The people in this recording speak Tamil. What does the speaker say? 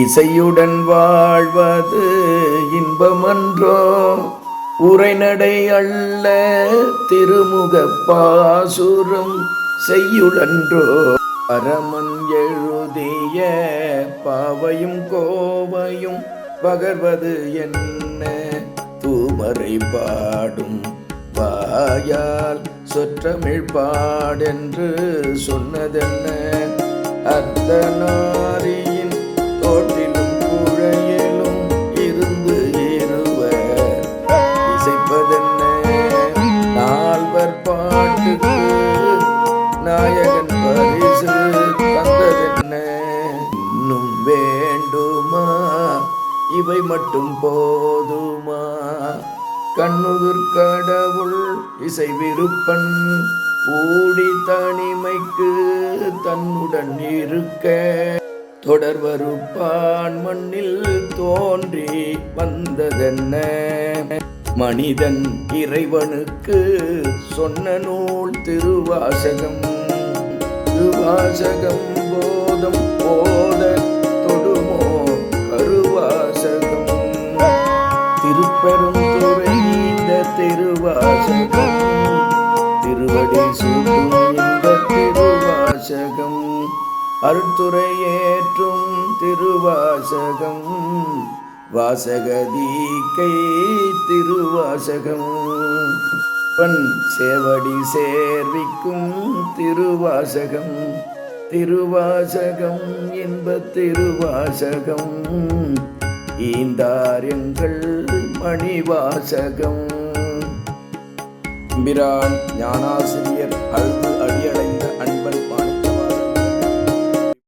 இசையுடன் வாழ்வது இன்பமன்றோ? உரைநடை அல்ல திருமுக பாசுரம் செய்யுடன்றோ பரமன் எழுதிய பாவையும் கோவையும் பகர்வது என்ன? தூமரை பாடும் வாயால் சொற்றமிழ் பாடென்று சொன்னதென்ன? அத்தனா பாட்டுக்கு நாயகன் பரிசு தந்ததென்ன? இன்னும் வேண்டுமா? இவை மட்டும் போதுமா? கண்ணுதிர் கடவுள் இசை விருப்பன் ஊடி தனிமைக்கு தன்னுடன் இருக்க. தொடர்வருப்பான் மண்ணில் தோன்றி வந்ததென்ன? மனிதன் இறைவனுக்கு சொன்ன நூல் திருவாசகம். திருவாசகம் போதம் போத தொடுமோ கருவாசகம். திருப்பெரும் துறைந்த திருவாசகம். திருவடி சூடும் இந்த திருவாசகம். அருத்துறை ஏற்றும் திருவாசகம். வாசகதீக்கை திருவாசகம். பன் சேவடி சேர்விக்கும் திருவாசகம். திருவாசகம் இன்ப திருவாசகம். ஈந்தாரியங்கள் மணிவாசகம். பிரான் ஞானாசிரியர் அழுது அடியடை